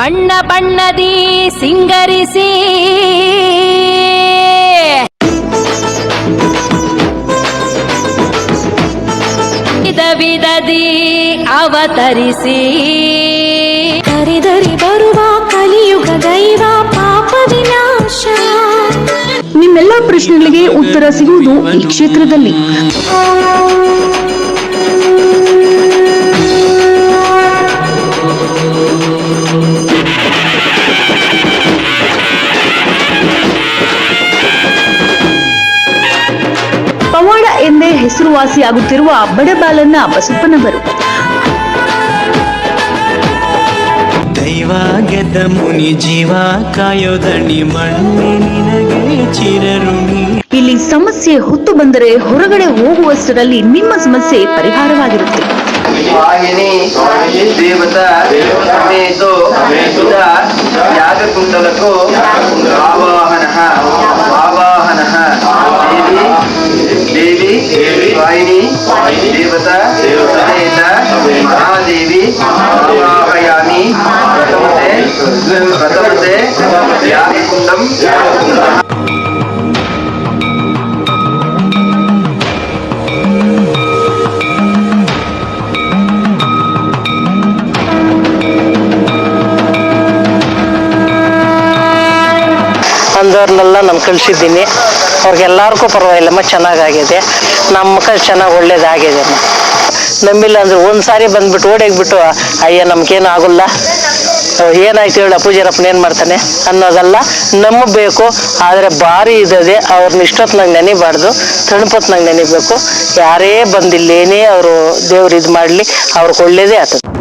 ಬಣ್ಣ ಬಣ್ಣದಿ ಸಿಂಗರಿಸಿ. ವಿಧ ವಿಧದಿ ಅವತರಿಸಿ. ಕರೆದರಿ ಬರುವ ಕಲಿಯುಗ ದೈವ ಪಾಪ ವಿನಾಶ. ನಿಮ್ಮೆಲ್ಲ ಪ್ರಶ್ನೆಗಳಿಗೆ ಉತ್ತರ ಸಿಗುವುದು ಈ ಕ್ಷೇತ್ರದಲ್ಲಿ. ಹೆಸರುವಾಸಿಯಾಗುತ್ತಿರುವ ಬಡಬಾಲನ್ನ ಬಸಪ್ಪನವರು. ದೈವ ಗೆದ್ದ ಮುನಿ ಜೀವ ಕಾಯೋದಣಿ ಮಣ್ಣೆ ನಿನಗೆ ಚಿರರುಣಿ ಇಲ್ಲಿ ಸಮಸ್ಯೆ ಹೊತ್ತು ಬಂದರೆ ಹೊರಗಡೆ ಹೋಗುವಷ್ಟರಲ್ಲಿ ನಿಮ್ಮ ಸಮಸ್ಯೆ ಪರಿಹಾರವಾಗಿರುತ್ತೆ. ವಾಹಿನಿ ದೇವತಾ ಯಾಗಕುಂಡಲಕೋ ಆವಾಹನ ಆವಾಹನ. వాహిని దేవత సమేత మహాదేవి ఆవాహయామి ప్రథమతే ప్రథమతే యాగకుండం ಅಂದವ್ರನ್ನೆಲ್ಲ ನಾನು ಕಳಿಸಿದ್ದೀನಿ. ಅವ್ರಿಗೆಲ್ಲರಿಗೂ ಪರವಾಗಿಲ್ಲಮ್ಮ ಚೆನ್ನಾಗಾಗಿದೆ. ನಮ್ಮ ಕಡೆ ಚೆನ್ನಾಗಿ ಒಳ್ಳೇದಾಗಿದೆ ಅಮ್ಮ. ನಮ್ಮಿಲ್ಲ ಅಂದ್ರೆ ಒಂದು ಸಾರಿ ಬಂದ್ಬಿಟ್ಟು ಓಡೋಗ್ಬಿಟ್ಟು, ಅಯ್ಯ, ನಮ್ಗೇನು ಆಗೋಲ್ಲ. ಏನಾಯ್ತು ಹೇಳ ಪೂಜಾರಪ್ಪನ ಏನು ಮಾಡ್ತಾನೆ? ಅನ್ನೋದಲ್ಲ ನಂಬಬೇಕು. ಆದರೆ ಭಾರಿ ಇದ್ದದೆ ಅವ್ರನ್ನ ಇಷ್ಟೊತ್ತಿನಾಗ ನೆನಿಬಾರ್ದು. ತಣುಪೊತ್ನಾಗ ನೆನಿಬೇಕು. ಯಾರೇ ಬಂದಿಲ್ಲೇನೇ ಅವರು ದೇವ್ರು ಇದು ಮಾಡಲಿ, ಅವ್ರಿಗೆ ಒಳ್ಳೇದೇ ಆಗ್ತದೆ.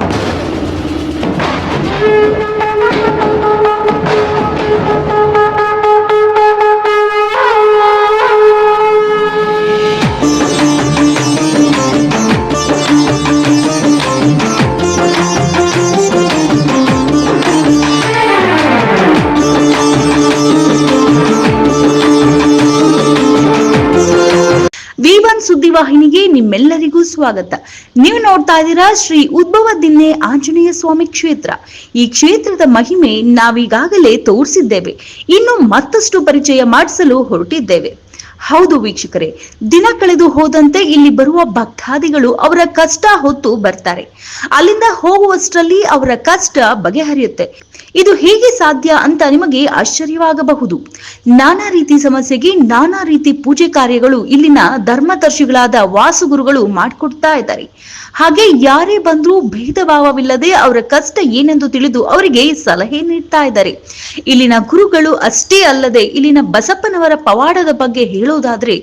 ಸುದ್ದಿವಾಹಿನಿಗೆ ನಿಮ್ಮೆಲ್ಲರಿಗೂ ಸ್ವಾಗತ. ನೀವು ನೋಡ್ತಾ ಇದ್ದೀರಾ ಶ್ರೀ ಉದ್ಭವ ದಿನ್ನೆ ಆಂಜನೇಯ ಸ್ವಾಮಿ ಕ್ಷೇತ್ರ. ಈ ಕ್ಷೇತ್ರದ ಮಹಿಮೆ ನಾವೀಗಾಗಲೇ ತೋರಿಸಿದ್ದೇವೆ. ಇನ್ನು ಮತ್ತಷ್ಟು ಪರಿಚಯ ಮಾಡಿಸಲು ಹೊರಟಿದ್ದೇವೆ. ಹೌದು ವೀಕ್ಷಕರೇ, ದಿನ ಕಳೆದು ಹೋದಂತೆ ಇಲ್ಲಿ ಬರುವ ಭಕ್ತಾದಿಗಳು ಅವರ ಕಷ್ಟ ಹೊತ್ತು ಬರ್ತಾರೆ. ಅಲ್ಲಿಂದ ಹೋಗುವಷ್ಟರಲ್ಲಿ ಅವರ ಕಷ್ಟ ಬಗೆಹರಿಯುತ್ತೆ. ಇದು ಹೇಗೆ ಸಾಧ್ಯ ಅಂತ ನಿಮಗೆ ಆಶ್ಚರ್ಯವಾಗಬಹುದು. ನಾನಾ ರೀತಿ ಸಮಸ್ಯೆಗೆ ನಾನಾ ರೀತಿ ಪೂಜೆ ಕಾರ್ಯಗಳು ಇಲ್ಲಿನ ಧರ್ಮದರ್ಶಿಗಳಾದ ವಾಸುಗುರುಗಳು ಮಾಡಿಕೊಡ್ತಾ ಇದ್ದಾರೆ. ಹಾಗೆ ಯಾರೇ ಬಂದ್ರೂ ಭೇದ ಭಾವವಿಲ್ಲದೆ ಅವರ ಕಷ್ಟ ಏನೆಂದು ತಿಳಿದು ಅವರಿಗೆ ಸಲಹೆ ನೀಡ್ತಾ ಇದ್ದಾರೆ. ಇಲ್ಲಿನ ಗುರುಗಳು ಅಷ್ಟೇ ಅಲ್ಲದೆ ಇಲ್ಲಿನ ಬಸಪ್ಪನವರ ಪವಾಡದ ಬಗ್ಗೆ ಹೇಳೋದಾದ್ರೆ,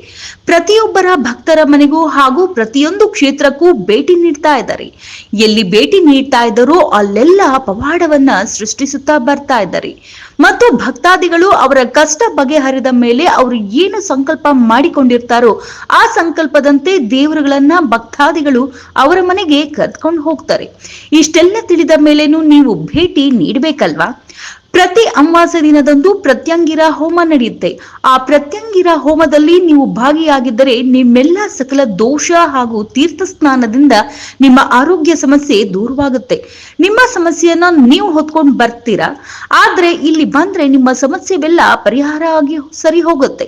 ಪ್ರತಿಯೊಬ್ಬರ ಭಕ್ತರ ಮನೆಗೂ ಹಾಗೂ ಪ್ರತಿಯೊಂದು ಕ್ಷೇತ್ರಕ್ಕೂ ಭೇಟಿ ನೀಡ್ತಾ ಇದ್ದಾರೆ. ಎಲ್ಲಿ ಭೇಟಿ ನೀಡ್ತಾ ಇದ್ದಾರೋ ಅಲ್ಲೆಲ್ಲ ಪವಾಡವನ್ನ ಸೃಷ್ಟಿಸುತ್ತಾ ಬರ್ತಾ ಇದ್ದಾರೆ. ಮತ್ತು ಭಕ್ತಾದಿಗಳು ಅವರ ಕಷ್ಟ ಬಗೆಹರಿದ ಮೇಲೆ ಅವರು ಏನು ಸಂಕಲ್ಪ ಮಾಡಿಕೊಂಡಿರ್ತಾರೋ ಆ ಸಂಕಲ್ಪದಂತೆ ದೇವರುಗಳನ್ನ ಭಕ್ತಾದಿಗಳು ಅವರ ಮನೆಗೆ ಕರ್ಕೊಂಡು ಹೋಗ್ತಾರೆ. ಇಷ್ಟೆಲ್ಲ ತಿಳಿದ ಮೇಲೇನು ನೀವು ಭೇಟಿ ನೀಡಬೇಕಲ್ವಾ? ಪ್ರತಿ ಅಮಾವಾಸ್ಯ ದಿನದಂದು ಪ್ರತ್ಯಂಗಿರ ಹೋಮ ನಡೆಯುತ್ತೆ. ಆ ಪ್ರತ್ಯಂಗಿರ ಹೋಮದಲ್ಲಿ ನೀವು ಭಾಗಿಯಾಗಿದ್ದರೆ ನಿಮ್ಮೆಲ್ಲ ಸಕಲ ದೋಷ ಹಾಗೂ ತೀರ್ಥ ಸ್ನಾನದಿಂದ ನಿಮ್ಮ ಆರೋಗ್ಯ ಸಮಸ್ಯೆ ದೂರವಾಗುತ್ತೆ. ನಿಮ್ಮ ಸಮಸ್ಯೆಯನ್ನ ನೀವು ಹೊತ್ಕೊಂಡು ಬರ್ತೀರಾ? ಆದ್ರೆ ಇಲ್ಲಿ ಬಂದ್ರೆ ನಿಮ್ಮ ಸಮಸ್ಯೆವೆಲ್ಲ ಪರಿಹಾರ ಆಗಿ ಸರಿ ಹೋಗುತ್ತೆ.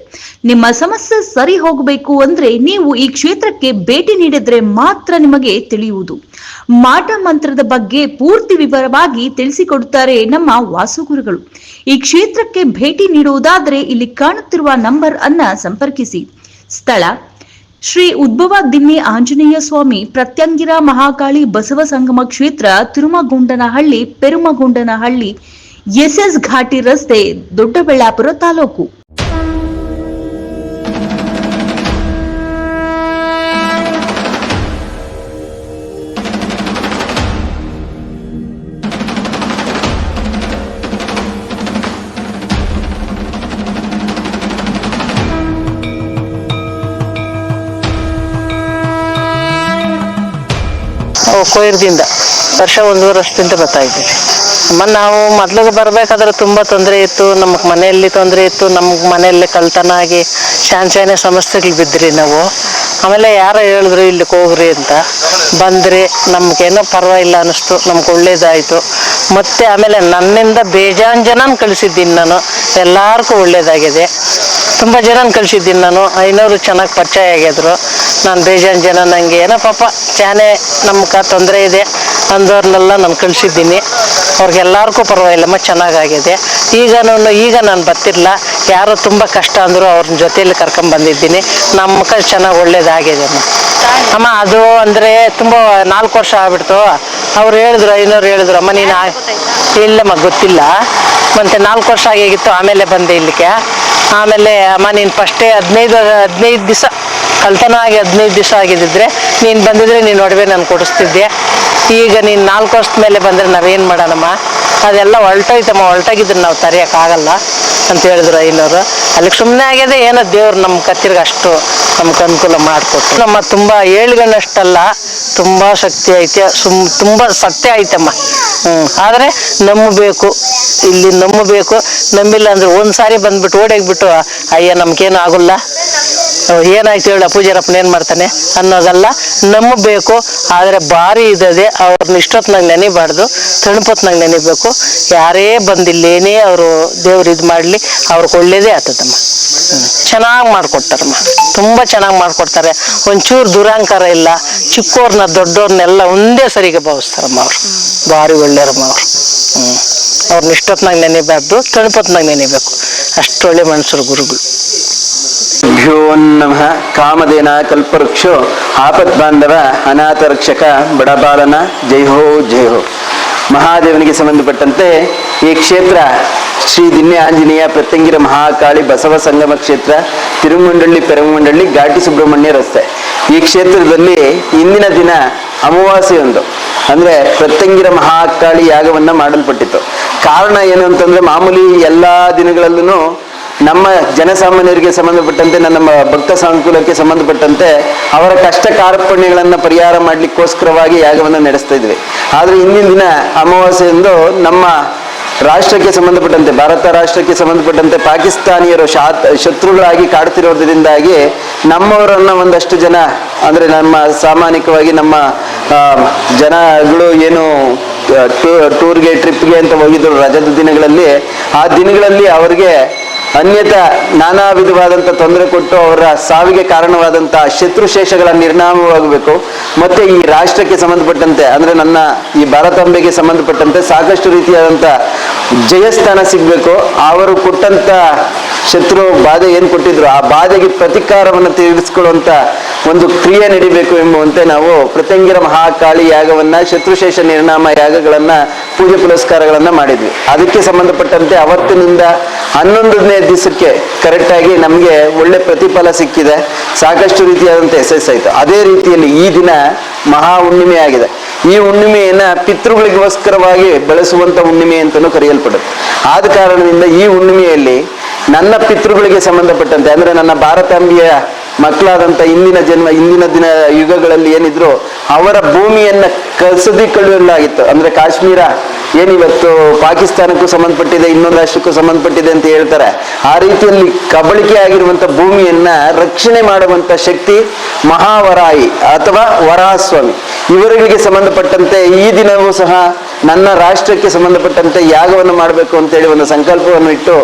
ನಿಮ್ಮ ಸಮಸ್ಯೆ ಸರಿ ಹೋಗಬೇಕು ಅಂದ್ರೆ ನೀವು ಈ ಕ್ಷೇತ್ರಕ್ಕೆ ಭೇಟಿ ನೀಡಿದ್ರೆ ಮಾತ್ರ ನಿಮಗೆ ತಿಳಿಯುವುದು. ಮಾಟ ಮಂತ್ರದ ಬಗ್ಗೆ ಪೂರ್ತಿ ವಿವರವಾಗಿ ತಿಳಿಸಿಕೊಡುತ್ತಾರೆ ನಮ್ಮ ವಾಸುಗುರುಗಳು. ಈ ಕ್ಷೇತ್ರಕ್ಕೆ ಭೇಟಿ ನೀಡುವುದಾದರೆ ಇಲ್ಲಿ ಕಾಣುತ್ತಿರುವ ನಂಬರ್ ಅನ್ನ ಸಂಪರ್ಕಿಸಿ. ಸ್ಥಳ, ಶ್ರೀ ಉದ್ಭವ ದಿನ್ನಿ ಆಂಜನೇಯ ಸ್ವಾಮಿ, ಪ್ರತ್ಯಂಗಿರ ಮಹಾಕಾಳಿ ಬಸವ ಸಂಗಮ ಕ್ಷೇತ್ರ, ತಿರುಮಗೊಂಡನಹಳ್ಳಿ, ಪೆರುಮಗೊಂಡನಹಳ್ಳಿ, ಎಸ್ಎಸ್ ಘಾಟಿ ರಸ್ತೆ, ದೊಡ್ಡಬಳ್ಳಾಪುರ ತಾಲೂಕು. ಕೊಯ್ರದಿಂದ ವರ್ಷ ಒಂದೂವರೆ ವರ್ಷದಿಂದ ಬರ್ತಾ ಇದ್ದೀವಿ. ಅಮ್ಮ, ನಾವು ಮೊದಲಿಗೆ ಬರಬೇಕಾದ್ರೆ ತುಂಬಾ ತೊಂದರೆ ಇತ್ತು. ನಮಗೆ ಮನೆಯಲ್ಲಿ ತೊಂದರೆ ಇತ್ತು. ನಮ್ಗೆ ಮನೆಯಲ್ಲೇ ಕಳ್ತನ ಆಗಿ ಶಾನ್ ಶಾನೆ ಸಮಸ್ಯೆಗಳು ಬಿದ್ರಿ ನಾವು. ಆಮೇಲೆ ಯಾರೋ ಹೇಳಿದ್ರು ಇಲ್ಲಿಗೆ ಹೋಗ್ರಿ ಅಂತ. ಬಂದ್ರಿ. ನಮಗೇನೋ ಪರವಾಗಿಲ್ಲ ಅನ್ನಿಸ್ತು. ನಮ್ಗೆ ಒಳ್ಳೇದಾಯಿತು. ಮತ್ತೆ ಆಮೇಲೆ ನನ್ನಿಂದ ಬೇಜಾನ್ ಜನನ ಕಳಿಸಿದ್ದೀನಿ ನಾನು. ಎಲ್ಲಾರ್ಗೂ ಒಳ್ಳೇದಾಗಿದೆ. ತುಂಬ ಜನನ ಕಲಿಸಿದ್ದೀನಿ ನಾನು. ಐನೂರು ಚೆನ್ನಾಗಿ ಪರಿಚಯ ಆಗಿದ್ರು ನಾನು ಬೇಜಾನ್ ಜನ ನನಗೆ ಏನೋ ಪಾಪ ಚಾನೆ ನಮ್ಗೆ ತೊಂದರೆ ಇದೆ ಅಂದವ್ರನ್ನೆಲ್ಲ ನಾನು ಕಳಿಸಿದ್ದೀನಿ. ಅವ್ರಿಗೆಲ್ಲರಿಗೂ ಪರವಾಗಿಲ್ಲಮ್ಮ ಚೆನ್ನಾಗಾಗಿದೆ. ಈಗ ನಾನು ಈಗ ನಾನು ಬರ್ತಿರಲ್ಲ ಯಾರು ತುಂಬ ಕಷ್ಟ ಅಂದರೂ ಅವ್ರ ಜೊತೆಯಲ್ಲಿ ಕರ್ಕೊಂಬಂದಿದ್ದೀನಿ ನಮ್ಮ ಮಕ್ಕಳು ಚೆನ್ನಾಗಿ ಒಳ್ಳೇದಾಗಿದೆ ಅಮ್ಮ ಅಮ್ಮ ಅದು ಅಂದರೆ ತುಂಬ ನಾಲ್ಕು ವರ್ಷ ಆಗ್ಬಿಡ್ತು. ಅವ್ರು ಹೇಳಿದ್ರು ಐನೂರು ಹೇಳಿದ್ರು ಅಮ್ಮ ನೀನು ಇಲ್ಲಮ್ಮ ಗೊತ್ತಿಲ್ಲ. ಮತ್ತೆ ನಾಲ್ಕು ವರ್ಷ ಆಗಿತ್ತು ಆಮೇಲೆ ಬಂದೆ ಇಲ್ಲಿಗೆ. ಆಮೇಲೆ ಅಮ್ಮ, ನೀನು ಫಸ್ಟೇ ಹದಿನೈದು ಹದಿನೈದು ದಿವಸ ಕಳ್ತನ ಆಗಿ ಹದಿನೈದು ದಿವಸ ಆಗಿದ್ದಿದ್ರೆ, ನೀನು ಬಂದಿದ್ರೆ ನೀನು ಒಡವೆ ನಾನು ಕೊಡಿಸ್ತಿದ್ದೆ. ಈಗ ನೀನು ನಾಲ್ಕು ವರ್ಷದ ಮೇಲೆ ಬಂದರೆ ನಾವೇನು ಮಾಡೋಣಮ್ಮ? ಅದೆಲ್ಲ ಹೊಲ್ಟೋಯ್ತಮ್ಮ ಹೊಲ್ಟೋಗಿದ್ರೆ ನಾವು ತರೆಯೋಕ್ಕಾಗಲ್ಲ ಅಂತ ಹೇಳಿದ್ರು ಐನೋರು ಅಲ್ಲಿಗೆ ಸುಮ್ಮನೆ ಆಗಿದೆ ಏನೋ ದೇವ್ರು ನಮ್ಮ ಕತ್ತಿರ್ಗೆ ಅಷ್ಟು ನಮ್ಗೆ ಅನುಕೂಲ ಮಾಡಿಕೊಟ್ಟು ನಮ್ಮ ತುಂಬ ಏಳುಗಣ್ಣಷ್ಟಲ್ಲ ತುಂಬ ಶಕ್ತಿ ಐತೆ, ಸುಮ್ ತುಂಬ ಸತ್ಯ ಐತಮ್ಮ. ಹ್ಞೂ ಆದರೆ ನಂಬಬೇಕು, ಇಲ್ಲಿ ನಂಬಬೇಕು, ನಂಬಿಲ್ಲ ಅಂದ್ರೆ ಒಂದು ಸಾರಿ ಬಂದ್ಬಿಟ್ಟು ಓಡೋಗ್ಬಿಟ್ಟು, ಅಯ್ಯ, ನಮ್ಗೇನು ಆಗೋಲ್ಲ. ಏನಾಯ್ತು ಹೇಳಿ ಪೂಜಾರಪ್ಪನ ಏನು ಮಾಡ್ತಾನೆ? ಅನ್ನೋದಲ್ಲ ನಂಬಬೇಕು ಆದರೆ ಭಾರಿ ಇದ್ದದೆ ಅವ್ರನ್ನ ಇಷ್ಟೊತ್ತಿನಾಗ ನೆನಿಬಾರ್ದು, ತಣುಪತ್ನಾಗ ನೆನಿಬೇಕು. ಯಾರೇ ಬಂದಿಲ್ಲ ಏನೇ ಅವರು ದೇವ್ರು ಇದು ಮಾಡಲಿ, ಅವ್ರಿಗೆ ಒಳ್ಳೇದೇ ಆಗ್ತದಮ್ಮ. ಚೆನ್ನಾಗಿ ಮಾಡ್ಕೊಡ್ತಾರಮ್ಮ. ತುಂಬ ಚೆನ್ನಾಗಿ ಮಾಡ್ಕೊಡ್ತಾರೆ. ಒಂಚೂರು ದುರಾಂಕಾರ ಇಲ್ಲ ಚಿಕ್ಕವ್ರನ್ನ ದೊಡ್ಡವ್ರನ್ನೆಲ್ಲ ಒಂದೇ ಸರಿಗೆ ಭಾವಿಸ್ತಾರಮ್ಮ ಅವರು. ಭಾರಿ ಒಳ್ಳೆಯರಮ್ಮ ಅವರು. ಹ್ಞೂ ಅವ್ರನ್ನ ಇಷ್ಟೊತ್ನಾಗ ನೆನಿಬಾರ್ದು, ತಣುಪತ್ನಾಗ ನೆನಿಬೇಕು. ಅಷ್ಟು ಒಳ್ಳೆ ಗುರುಗಳು. ಭ್ಯೋ ನಮಃ. ಕಾಮಧೇನ ಕಲ್ಪವೃಕ್ಷೋ. ಆಪತ್ ಬಾಂಧವ ಅನಾಥ ರಕ್ಷಕ ಬಡಬಾಲನ ಜೈ ಹೋ ಜೈ ಹೋ ಮಹಾದೇವನಿಗೆ ಸಂಬಂಧಪಟ್ಟಂತೆ ಈ ಕ್ಷೇತ್ರ ಶ್ರೀ ದಿನ್ಯ ಆಂಜನೇಯ ಪ್ರತ್ಯಂಗಿರ ಮಹಾಕಾಳಿ ಬಸವ ಸಂಗಮ ಕ್ಷೇತ್ರ, ತಿರುಮಂಡಳ್ಳಿ, ಪೆರಮಂಡಳ್ಳಿ, ಘಾಟಿ ಸುಬ್ರಹ್ಮಣ್ಯ ರಸ್ತೆ. ಈ ಕ್ಷೇತ್ರದಲ್ಲಿ ಇಂದಿನ ದಿನ ಅಮಾವಾಸ್ಯೆಯೊಂದು. ಅಂದ್ರೆ ಪ್ರತ್ಯಂಗಿರ ಮಹಾಕಾಳಿ ಯಾಗವನ್ನ ಮಾಡಲ್ಪಟ್ಟಿತ್ತು. ಕಾರಣ ಏನು ಅಂತಂದ್ರೆ ಮಾಮೂಲಿ ಎಲ್ಲಾ ದಿನಗಳಲ್ಲೂ ನಮ್ಮ ಜನಸಾಮಾನ್ಯರಿಗೆ ಸಂಬಂಧಪಟ್ಟಂತೆ, ನನ್ನ ಭಕ್ತ ಸಂಕುಲಕ್ಕೆ ಸಂಬಂಧಪಟ್ಟಂತೆ ಅವರ ಕಷ್ಟ ಕಾರ್ಪಣ್ಯಗಳನ್ನು ಪರಿಹಾರ ಮಾಡ್ಲಿಕ್ಕೋಸ್ಕರವಾಗಿ ಯಾಗವನ್ನು ನಡೆಸ್ತಾ ಇದ್ವಿ. ಆದರೆ ಇಂದಿನ ದಿನ ಅಮಾವಾಸ್ಯೆಯಂದು ನಮ್ಮ ರಾಷ್ಟ್ರಕ್ಕೆ ಸಂಬಂಧಪಟ್ಟಂತೆ, ಭಾರತ ರಾಷ್ಟ್ರಕ್ಕೆ ಸಂಬಂಧಪಟ್ಟಂತೆ ಪಾಕಿಸ್ತಾನಿಯರು ಶಾತ್, ಶತ್ರುಗಳಾಗಿ ಕಾಡ್ತಿರೋದ್ರಿಂದಾಗಿ ನಮ್ಮವರನ್ನ ಒಂದಷ್ಟು ಜನ, ಅಂದ್ರೆ ನಮ್ಮ ಸಾಮಾನ್ಯವಾಗಿ ನಮ್ಮ ಜನಗಳು ಏನು ಟೂರ್ಗೆ, ಟ್ರಿಪ್ಗೆ ಅಂತ ಹೋಗಿದ್ರು ರಜದ ದಿನಗಳಲ್ಲಿ. ಆ ದಿನಗಳಲ್ಲಿ ಅವರಿಗೆ ಅನ್ಯತ ನಾನಾ ವಿಧವಾದಂಥ ತೊಂದರೆ ಕೊಟ್ಟು ಅವರ ಸಾವಿಗೆ ಕಾರಣವಾದಂಥ ಶತ್ರುಶೇಷಗಳ ನಿರ್ನಾಮವಾಗಬೇಕು. ಮತ್ತೆ ಈ ರಾಷ್ಟ್ರಕ್ಕೆ ಸಂಬಂಧಪಟ್ಟಂತೆ, ಅಂದರೆ ನನ್ನ ಈ ಭಾರತಾಂಬೆಗೆ ಸಂಬಂಧಪಟ್ಟಂತೆ ಸಾಕಷ್ಟು ರೀತಿಯಾದಂಥ ಜಯಸ್ಥಾನ ಸಿಗಬೇಕು. ಅವರು ಕೊಟ್ಟಂತ ಶತ್ರು ಬಾಧೆ ಏನು ಕೊಟ್ಟಿದ್ರು, ಆ ಬಾಧೆಗೆ ಪ್ರತಿಕಾರವನ್ನು ತೀರಿಸಿಕೊಳ್ಳುವಂತ ಒಂದು ಕ್ರಿಯೆ ನಡಿಬೇಕು ಎಂಬುವಂತೆ ನಾವು ಪ್ರತ್ಯಂಗಿರ ಮಹಾಕಾಳಿ ಯಾಗವನ್ನ ಶತ್ರುಶೇಷ ನಿರ್ನಾಮ ಯಾಗಗಳನ್ನ, ಪೂಜೆ ಪುರಸ್ಕಾರಗಳನ್ನು ಮಾಡಿದ್ವಿ. ಅದಕ್ಕೆ ಸಂಬಂಧಪಟ್ಟಂತೆ ಅವತ್ತಿನಿಂದ ಹನ್ನೊಂದನೇ ದಿವಸಕ್ಕೆ ಕರೆಕ್ಟ್ ಆಗಿ ನಮಗೆ ಒಳ್ಳೆ ಪ್ರತಿಫಲ ಸಿಕ್ಕಿದೆ. ಸಾಕಷ್ಟು ರೀತಿಯಾದಂಥ ಆಯ್ತು. ಅದೇ ರೀತಿಯಲ್ಲಿ ಈ ದಿನ ಮಹಾ ಹುಣ್ಣಿಮೆ ಆಗಿದೆ. ಈ ಹುಣ್ಣಿಮೆಯನ್ನ ಪಿತೃಗಳಿಗೋಸ್ಕರವಾಗಿ ಬೆಳೆಸುವಂತ ಹುಣ್ಣಿಮೆ ಅಂತಲೂ ಕರೆಯಲ್ಪಡುತ್ತೆ. ಆದ ಕಾರಣದಿಂದ ಈ ಹುಣ್ಣಿಮೆಯಲ್ಲಿ ನನ್ನ ಪಿತೃಗಳಿಗೆ ಸಂಬಂಧಪಟ್ಟಂತೆ, ಅಂದ್ರೆ ನನ್ನ ಭಾರತಾಂಬಿಯ ಮಕ್ಕಳಾದಂಥ ಇಂದಿನ ಜನ್ಮ, ಇಂದಿನ ದಿನ ಯುಗಗಳಲ್ಲಿ ಏನಿದ್ರು ಅವರ ಭೂಮಿಯನ್ನ ಕಸದಿಕೊಳ್ಳಲಾಗಿತ್ತು ಅಂದ್ರೆ ಕಾಶ್ಮೀರ ಏನಿವತ್ತು ಪಾಕಿಸ್ತಾನಕ್ಕೂ ಸಂಬಂಧಪಟ್ಟಿದೆ, ಇನ್ನೊಂದು ರಾಷ್ಟ್ರಕ್ಕೂ ಸಂಬಂಧಪಟ್ಟಿದೆ ಅಂತ ಹೇಳ್ತಾರೆ. ಆ ರೀತಿಯಲ್ಲಿ ಕಬಳಿಕೆ ಆಗಿರುವಂತ ಭೂಮಿಯನ್ನ ರಕ್ಷಣೆ ಮಾಡುವಂತ ಶಕ್ತಿ ಮಹಾವರಾಯಿ ಅಥವಾ ವರಾಸ್ವಾಮಿ ಇವರುಗಳಿಗೆ ಸಂಬಂಧಪಟ್ಟಂತೆ ಈ ದಿನವೂ ಸಹ ನನ್ನ ರಾಷ್ಟ್ರಕ್ಕೆ ಸಂಬಂಧಪಟ್ಟಂತೆ ಯಾಗವನ್ನು ಮಾಡಬೇಕು ಅಂತೇಳಿ ಒಂದು ಸಂಕಲ್ಪವನ್ನು ಇಟ್ಟು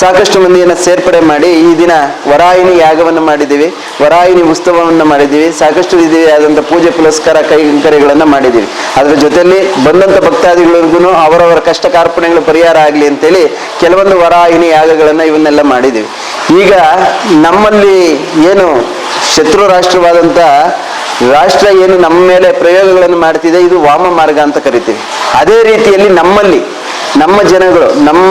ಸಾಕಷ್ಟು ಮಂದಿಯನ್ನು ಸೇರ್ಪಡೆ ಮಾಡಿ ಈ ದಿನ ವರಾಯಿನಿ ಯಾಗವನ್ನು ಮಾಡಿದ್ದೀವಿ. ವರಾಯಿನಿ ಉತ್ಸವವನ್ನು ಮಾಡಿದ್ದೀವಿ. ಸಾಕಷ್ಟು ರೀತಿಯಾದಂಥ ಪೂಜೆ ಪುರಸ್ಕಾರ ಕೈಂಕರ್ಯಗಳನ್ನು ಮಾಡಿದ್ದೀವಿ. ಅದರ ಜೊತೆಯಲ್ಲಿ ಬಂದಂಥ ಭಕ್ತಾದಿಗಳಿಗೂ ಅವರವರ ಕಷ್ಟ ಕಾರ್ಪಣೆಗಳು ಪರಿಹಾರ ಆಗಲಿ ಅಂತೇಳಿ ಕೆಲವೊಂದು ವರಾಯಿನಿ ಯಾಗಗಳನ್ನು ಇವನ್ನೆಲ್ಲ ಮಾಡಿದ್ದೀವಿ. ಈಗ ನಮ್ಮಲ್ಲಿ ಏನು ಶತ್ರು ರಾಷ್ಟ್ರವಾದಂಥ ರಾಷ್ಟ್ರ ಏನು ನಮ್ಮ ಮೇಲೆ ಪ್ರಯೋಗಗಳನ್ನು ಮಾಡ್ತಿದೆ ಇದು ವಾಮ ಮಾರ್ಗ ಅಂತ ಕರಿತೀವಿ. ಅದೇ ರೀತಿಯಲ್ಲಿ ನಮ್ಮಲ್ಲಿ ನಮ್ಮ ಜನಗಳು, ನಮ್ಮ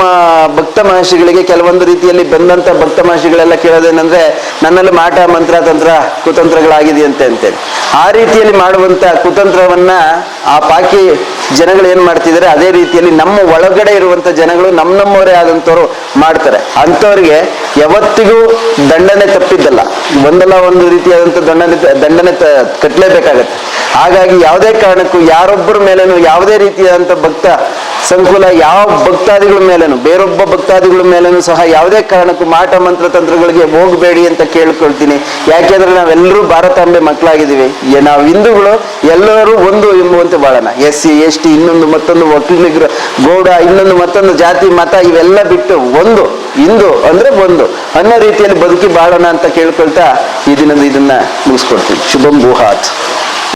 ಭಕ್ತ ಮಹರ್ಷಿಗಳಿಗೆ ಕೆಲವೊಂದು ರೀತಿಯಲ್ಲಿ ಬಂದಂತ ಭಕ್ತ ಮಹರ್ಷಿಗಳೆಲ್ಲ ಕೇಳೋದೇನೆಂದ್ರೆ, ನನ್ನಲ್ಲಿ ಮಾಟ ಮಂತ್ರ ತಂತ್ರ ಕುತಂತ್ರಗಳಾಗಿದೆಯಂತೆ ಅಂತೇಳಿ. ಆ ರೀತಿಯಲ್ಲಿ ಮಾಡುವಂತ ಕುತಂತ್ರವನ್ನ ಆ ಪಾಕಿ ಜನಗಳು ಏನ್ ಮಾಡ್ತಿದ್ದಾರೆ, ಅದೇ ರೀತಿಯಲ್ಲಿ ನಮ್ಮ ಒಳಗಡೆ ಇರುವಂತ ಜನಗಳು ನಮ್ಮ ನಮ್ಮವರೇ ಆದಂತವ್ರು ಮಾಡ್ತಾರೆ. ಅಂಥವ್ರಿಗೆ ಯಾವತ್ತಿಗೂ ದಂಡನೆ ತಪ್ಪಿದ್ದಲ್ಲ. ಒಂದಲ್ಲ ಒಂದು ರೀತಿಯಾದಂಥ ದಂಡನೆ ದಂಡನೆ ಕಟ್ಟಲೇಬೇಕಾಗತ್ತೆ ಹಾಗಾಗಿ ಯಾವುದೇ ಕಾರಣಕ್ಕೂ ಯಾರೊಬ್ಬರ ಮೇಲೇನು ಯಾವುದೇ ರೀತಿಯಾದಂಥ ಭಕ್ತ ಸಂಕುಲ ಯಾವ ಭಕ್ತಾದಿಗಳ ಮೇಲೇನು, ಬೇರೊಬ್ಬ ಭಕ್ತಾದಿಗಳ ಮೇಲೇನು ಸಹ ಯಾವುದೇ ಕಾರಣಕ್ಕೂ ಮಾಟ ಮಂತ್ರ ತಂತ್ರಗಳಿಗೆ ಹೋಗಬೇಡಿ ಅಂತ ಕೇಳ್ಕೊಳ್ತೀನಿ. ಯಾಕೆಂದ್ರೆ ನಾವೆಲ್ಲರೂ ಭಾರತಾಂಬೆ ಮಕ್ಕಳಾಗಿದ್ದೀವಿ. ನಾವು ಹಿಂದೂಗಳು ಎಲ್ಲರೂ ಒಂದು ಎಂಬುವಂತೆ ಬಾಳೋಣ ಎಸ್ ಸಿ, ಎಸ್ ಟಿ, ಇನ್ನೊಂದು ಮತ್ತೊಂದು ಒಕ್ಕಲಿಗರು ಗೌಡ, ಇನ್ನೊಂದು ಮತ್ತೊಂದು ಜಾತಿ, ಮತ, ಇವೆಲ್ಲ ಬಿಟ್ಟು ಒಂದು, ಹಿಂದೂ ಅಂದ್ರೆ ಒಂದು. ಅನ್ನೋ ರೀತಿಯಲ್ಲಿ ಬದುಕಿ ಬಾಳೋಣ ಅಂತ ಕೇಳ್ಕೊಳ್ತಾ ಈ ದಿನದ ಇದನ್ನ ಮುಗಿಸ್ಕೊಡ್ತೀನಿ. ಶುಭಂ ಭೂಹಾತ್.